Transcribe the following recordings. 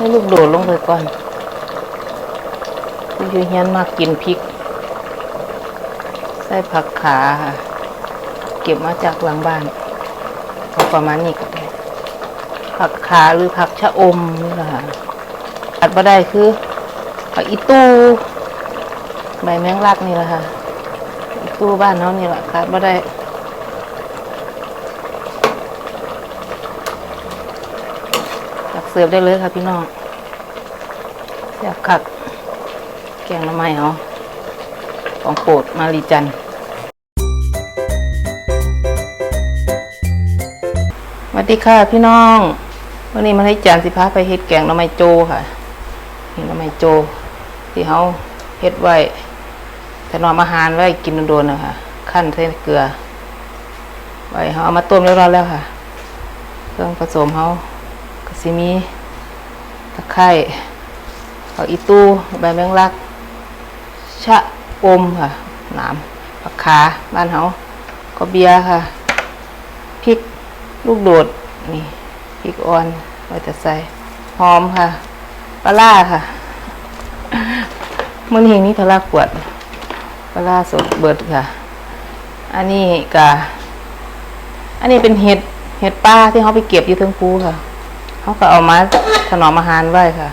ให้ลูกโดดลงไปก่อนพี่ยูเฮียนมากกินพริก ใส่ผักขาค่ะ เก็บมาจากหลังบ้านเอประมาณนี้ก็ได้ผักขาหรือผักชะอมนี่แหละค่ะอัดมาได้คือผักอีตูใบแมงลักนี่แหละค่ะอีตูบ้านเขานี่แหละขาดมาได้ ตัก เสิร์ฟได้เลยค่ะพี่น้องอยากขัดแกงหน้ำไม้เอาของโปรดมารีจันน์สวัสดีค่ะพี่น้องวันนี้มาให้จานสิพาไปเฮ็ดแกงหน้ำไม้โจค่ะนี่หน้ำไม้โจ ที่เขาเฮ็ดไว้ถนอมอาหารไว้กินโดนๆนะคะขั้นใส่เกลือไว้เขาเอามาต้มเรียบร้อยแล้วค่ะ เครื่องผสมเขา สิมีตะไคร้ผักอีตูใบแมงลัก ชะอมค่ะหนามผักขาบ้านเขาก็เบียค่ะพริกลูกโดดนี่พริกอ่อนไว้จะใส่หอมค่ะปลาล่าค่ะมื่อนี้มีปลาล่ากวดปลาล่าสดเบิดค่ะ อันนี้กะอันนี้เป็นเห็ดเห็ดป้าที่เขาไปเก็บอยู่เทิงภูค่ะ เขาก็เอามาถนอมอาหารไว้ค่ะ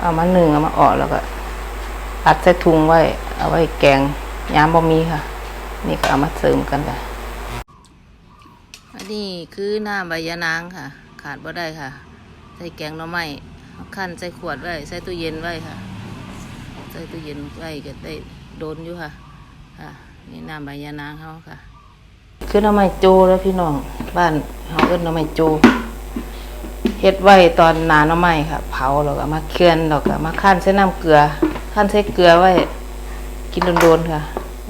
เอามาหนึ่งเอามาออกแล้วก็อัดใส่ถุงไว้ เอาไว้แกงยามบ่มีค่ะ นี่ก็เอามาเสริมกันค่ะอันนี้คือน้ำใบยะนางค่ะ ขาดบ่ได้ค่ะ ใส่แกงหน่อไม้เอาคั่นใส่ขวดไว้ใส่ตู้เย็นไว้ค่ะ ใส่ตู้เย็นไว้ก็ได้โดนอยู่ค่ะค่ะนี่น้ำใบยะนางเขาค่ะ คือหน้ำไม้โจแล้วพี่น้อง บ้านเขาเอิ้นหน้ำไม้โจ เฮ็ดไว้ตอนหนาหน้ำไม้ค่ะ เผาแล้วก็มาเคี่ยนแล้วก็มาคั่นใส่น้ำเกลือคั่นใส่เกลือไว้ กินโดนๆค่ะ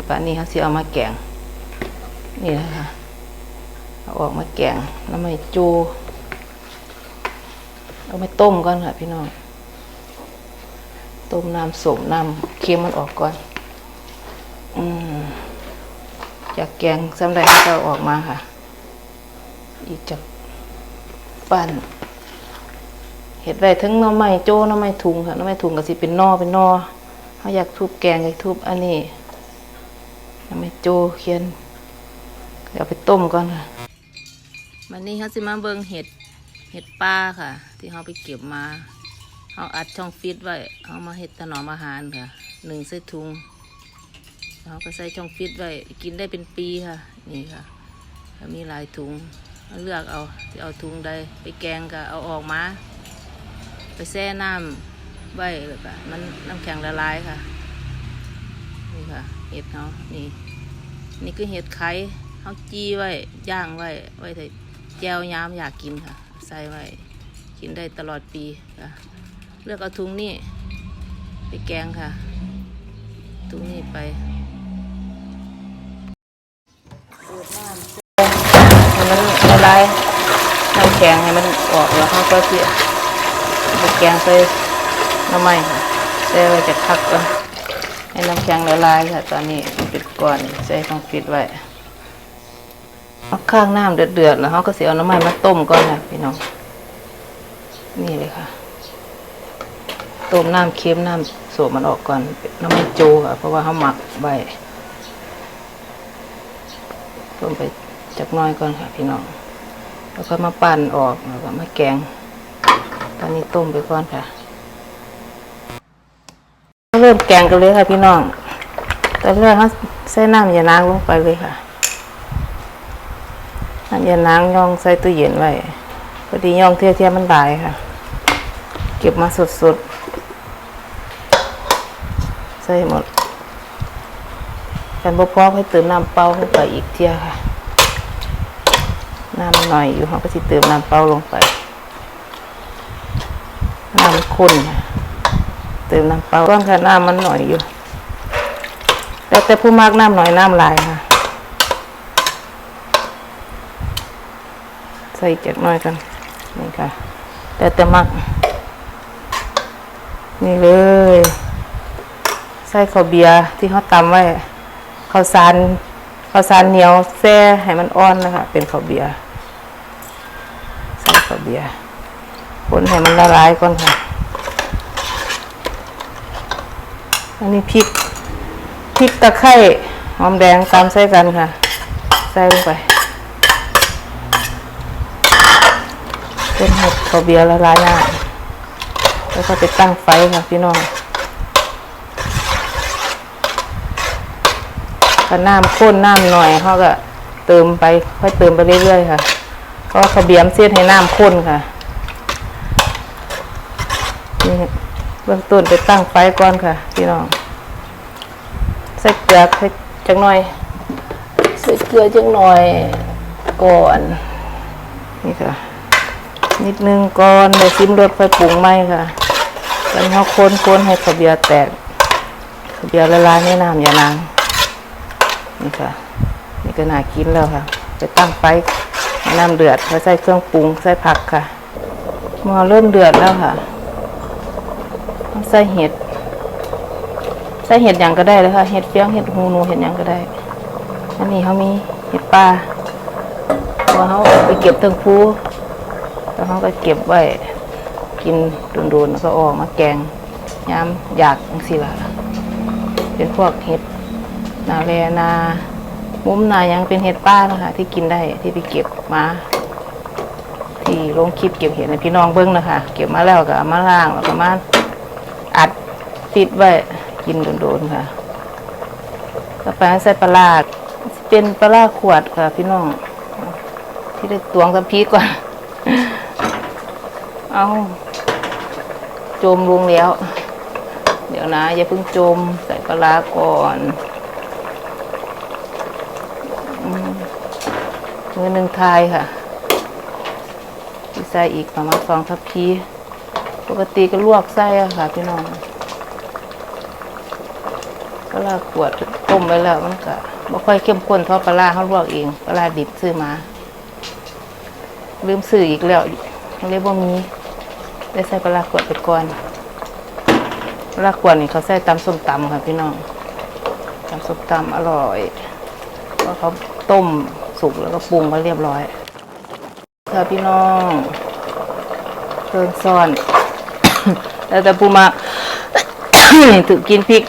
ป่านนี้เขาสิเอามาแกง นี่นะคะเอาออกมาแกงหน้ำไม้โจเอาไปต้มก่อนค่ะ พี่น้องต้มน้ำสมน้ำเค็มมันออกก่อนอืมจากแกงสำเร็จก็ออกมาค่ะ อีกจากปั้น เห็ดไว้ทั้งน้อไม้โจ้น้อไม้ถุงค่ะน้อไม้ถุงก็สิเป็นนอเป็นนอเขาอยากทุบแกงก็ทุบอันนี้น้อไม้โจ้เคียนเดี๋ยวไปต้มก่อนค่ะวันนี้เขาสิมาเบิ่งเห็ดเห็ดป้าค่ะ ที่เขาไปเก็บมาเขาอัดช่องฟิตไว้เอามาเห็ดถนอมอาหารค่ะหนึ่งใส่ถุงเราก็ใส่ช่องฟิตไว้กินได้เป็นปีค่ะ นี่ค่ะมีหลายถุงเลือกเอาที่เอาถุงใดไปแกงก็เอาออกมา ไปแช่น้ำไว้แล้วก็มันน้ำแข็งละลายค่ะ นี่ค่ะ เห็ดเขาะนี่ นี่คือเห็ดไข่เขาจี้ไว้ ย่างไว้ ไว้ใส่แจวยามอยากกินค่ะ ใส่ไว้ กินได้ตลอดปีค่ะ เลือกเอาถุงนี่ไปแกงค่ะ ถุงนี้ไปสูตรน้ำให้มันละลายน้ำแข็งให้มันออกแล้วเขาก็เสีย ไปแกงใส่น้ำไม้ค่ะใส่ไว้จะพักก่อนให้น้ำแข็งละลายค่ะ ตอนนี้ปิดก่อนใส่ต้องปิดไว้เอาข้างน้ำเดือดๆแล้วเขาก็เสียเอาน้ำไม้มาต้มก่อนค่ะพี่น้องนี่เลยค่ะต้มน้ำเค็มน้ำโสมมันออกก่อนน้ำมันโจค่ะ เพราะว่าเขาหมักไว้ต้มไปจักน้อยก่อนค่ะ พี่น้องแล้วก็มาปั่นออกแล้วก็มาแกง ตอนนี้ต้มไปก่อนค่ะ เริ่มแกงกันเลยค่ะพี่น้อง ตอนแรกเขาใส่น้ำยานางลงไปเลยค่ะน้ำยานางย่องใส่ตู้เย็นไว้พอดีย่องเที่ยเทียมันได้ค่ะ เก็บมาสดๆ ใส่หมดกันบ่พอให้เติมน้ำเปล่าลงไปอีกเที่ยค่ะ น้ำหน่อยอยู่เขาก็สิเติมน้ำเปล่าลงไป ข้นเติมน้ำเปล่าก้อนค่ะน้ำมันหน่อยอยู่ แต่แต่ผู้มากน้ำหน่อยน้ำลายค่ะ ใส่จักหน่อยกันนี่ค่ะ แต่แต่มัก นี่เลย ใส่ข้าวเบียร์ที่เขาตำไว้ข้าวสารข้าวสารเหนียวแซ่ให้มันอ่อนนะคะ เป็นข้าวเบียร์ใส่ข้าวเบียร์คนให้มันละลายก่อนค่ะ อันนี้พริกพริกตะไคร้หอมแดงตามใส่กันค่ะ ใส่ลงไปเป็นเห็ดข้าวเบียร์ละลายน้าแล้วก็ไปตั้งไฟค่ะพี่น้องถ้าน้ำข้นน้ำหน่อยเขาก็เติมไปค่อยเติมไปเรื่อยๆค่ะเพราะขาเบียร์มันเสียดให้น้ำข้นค่ะ นี่เบื้องต้นไปตั้งไฟก่อนค่ะ พี่น้องใส่เกลือให้จังหน่อยใส่เกลือจังหน่อยก่อน นี่ค่ะ นิดนึงก่อนเดี๋ยวซิมรสค่อยปรุงไหมค่ะแล้วเขาคนคนให้ขาวเบียร์แตกขาวเบียร์ละลายในน้ำอย่านางนี่ค่ะ นี่ก็น่ากินแล้วค่ะ ไปตั้งไฟให้น้ำเดือดแล้วใส่เครื่องปรุงใส่ผักค่ะหม้อเริ่มเดือดแล้วค่ะ ใส่เห็ด ใส่เห็ดอย่างก็ได้เลยค่ะ เห็ดเฟี้ยง เห็ดหูหนูเห็ดอย่างก็ได้ อันนี้เขามีเห็ดปลาเพราะเขาไปเก็บเทิงภูแล้วเขาก็เก็บไว้ กินโดนๆแล้วก็ออกมาแกงยามอยากจังสิละเป็นพวกเห็ดนาแลนามุมนายังเป็นเห็ดป้านะคะที่กินได้ที่ไปเก็บมา ที่ลงคลิปเก็บเห็ดในพี่น้องเบิ้งนะคะ เก็บมาแล้วก็มาล้างแล้วก็มา ดฟิตไว้กินโดนๆค่ะต่อไปใส่ปลาร้าเป็นปลาร้าขวดค่ะ พี่น้อง ที่ได้ตวงสัมพีก่อน เอาจมลงแล้ว เดี๋ยวนะ อย่าเพิ่งจมใส่ปลาร้าก่อนมือหนึ่งทายค่ะที่ใส่อีกประมาณสองทัพพี ปกติก็ลวกไส้อะค่ะ พี่น้อง ปลาร้าขวดต้มไว้แล้วมันก็ไม่ค่อยเข้มข้นเท่าปลาร้าเขาลวกเองปลาดิบซื้อมา ลืมซื้ออีกแล้วเลยบ่มีได้ใส่ปลาขวดไปก่อนปลาขวดนี่เขาใส่ตำส้มตำค่ะพี่น้องตำส้มตำอร่อยเพราะเขาต้มสุกแล้วก็ปรุงมาเรียบร้อยค่ะพี่น้องเครื่องซ่อน แล้วแต่ปูมาถึกกินพริก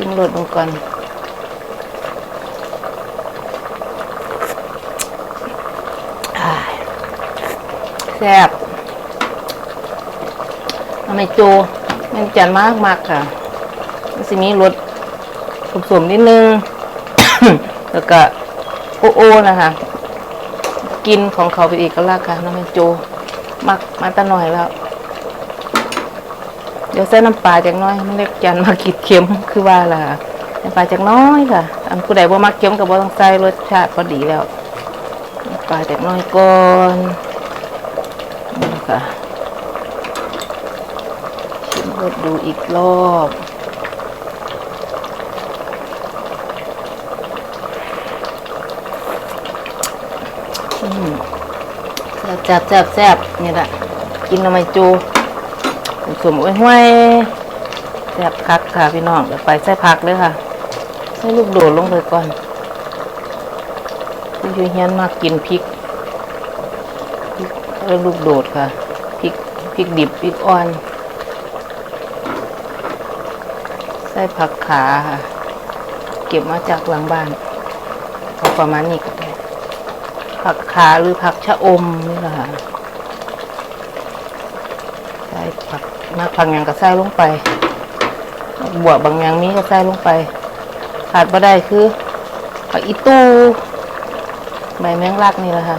จิ้มรสลงก่อนอ้ายแซ่บทำไมโจมันจันมากมากๆค่ะมันสิมีรสสมๆนิดนึง แล้วก็โอโอนะคะ กินของเขาเป็นเอกลักษณ์ค่ะน้ำมันโจมักมาแตะหน่อยแล้วเดี๋ยวใส่น้ำปลาจากน้อยมันเล็กจันมากิดเค็มคือว่าล่ะน้ำปลาจากน้อยค่ะ อันผู้ใดบ่มักเค็มก็บ่ต้องใส่รสชาติพอดีแล้วน้ำปลาจากน้อยก่อนนี่ค่ะชิมรสดูอีกรอบอืมแซ่บแซ่บแซ่บนี่แหละกินทำไมจู สมไว้ห้วยแซ่บคักค่ะพี่น้องเดี๋ยวไปใส่ผักเลยค่ะ ใส่ลูกโดดลงไปก่อนพี่ยูเฮียนมากกินพริกพริกเออลูกโดดค่ะพริกพริกดิบพริกอ่อน ใส่ผักขาค่ะ เก็บมาจากหลังบ้านเอาประมาณนี้ก็ได้ผักขาหรือผักชะอมนี่แหละค่ะใส่ ผักมากผักหยังก็ใส่ลงไป บวบบางอย่างมีก็ใส่ลงไปขาดบ่ได้คือผักอีตู้ใบแมงลักนี่แหละค่ะ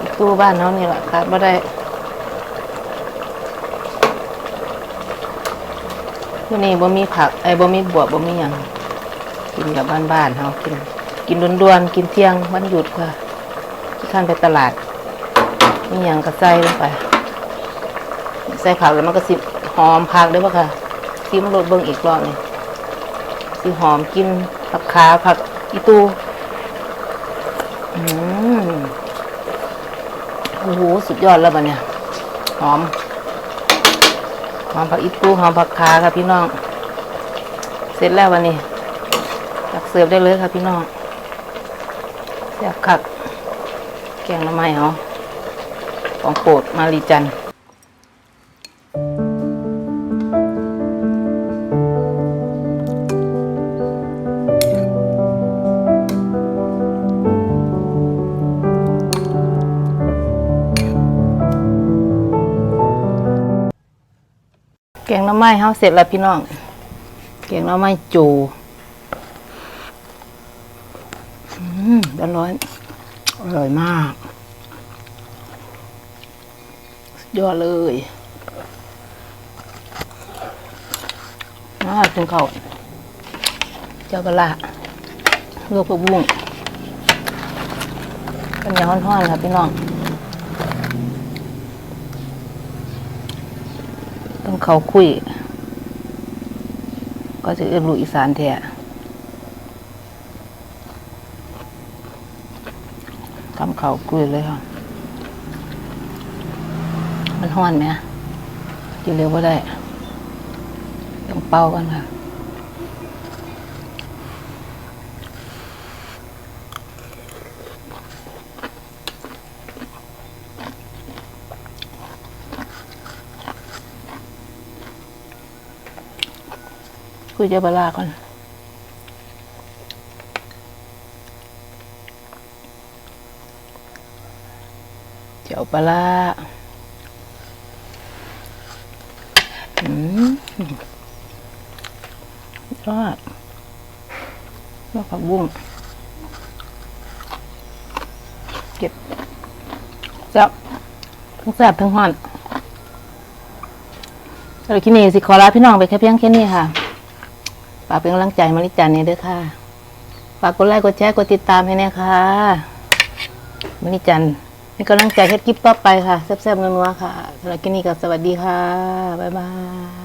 อีตู้บ้านเขานี่แหละขาดบ่ได้ที่นี่บ่มีผักไอ้บ่มีบวบบ่มีหยังกินกับบ้านๆเขากิน กินด่วนๆกินเที่ยงวันหยุดค่ะที่ข้านไปตลาดนี่ยังก็ใส่ลงไป ใส่ผักแล้วมันก็สิหอมผักได้ปะค่ะซีมรสเบิ่งอีกรอบนี่สิหอมกินผักขาผักอีตูอืมโอ้โหสุดยอดแล้วบัดเนี่ย หอม หอมผักอีตูหอมผักขาค่ะพี่น้อง เสร็จแล้ววันนี้ตักเสิร์ฟได้เลยค่ะพี่น้องแซ่บคักแกงหน้ำไม้เหรอของโปรดมารีจันทร์ กงน้ำไม้เฮาเสร็จแล้วพี่น้องแกงน้ำไม้จูอืมร้อนอร่อยมากยอดเลยมาถึงเขาวเจ้ากระลาลวกผักบุ้งเป็นยาห้อนๆค่ะพี่น้อง ต้อง เขาคุย ก็จะเอื้อมลูกอีสานแท้ทำเขาคุยเลยค่ะ มันห้อนไหมกินเร็วก็ได้ต้องเป่ากันค่ะ คุยเจะบลาก่อนเจียวปลาอืมยอดแล้วผักบุ้งเก็บแซ่บทั้งแซ่บทั้งห่อนสำหรับคลิปนี้สิขอลาพี่น้องไปแค่เพียงแค่นี้ค่ะ ฝากเป็นกำลังใจมาริจันนี่ด้วยค่ะ ฝากกดไลค์กดแชร์กดติดตามให้แน่ค่ะมาริจันให้กำลังใจเฮ็ดคลิปต่อไปค่ะแซ่บๆนัวๆค่ะสำหรับคลิปนี้ก็สวัสดีค่ะ บ๊ายบาย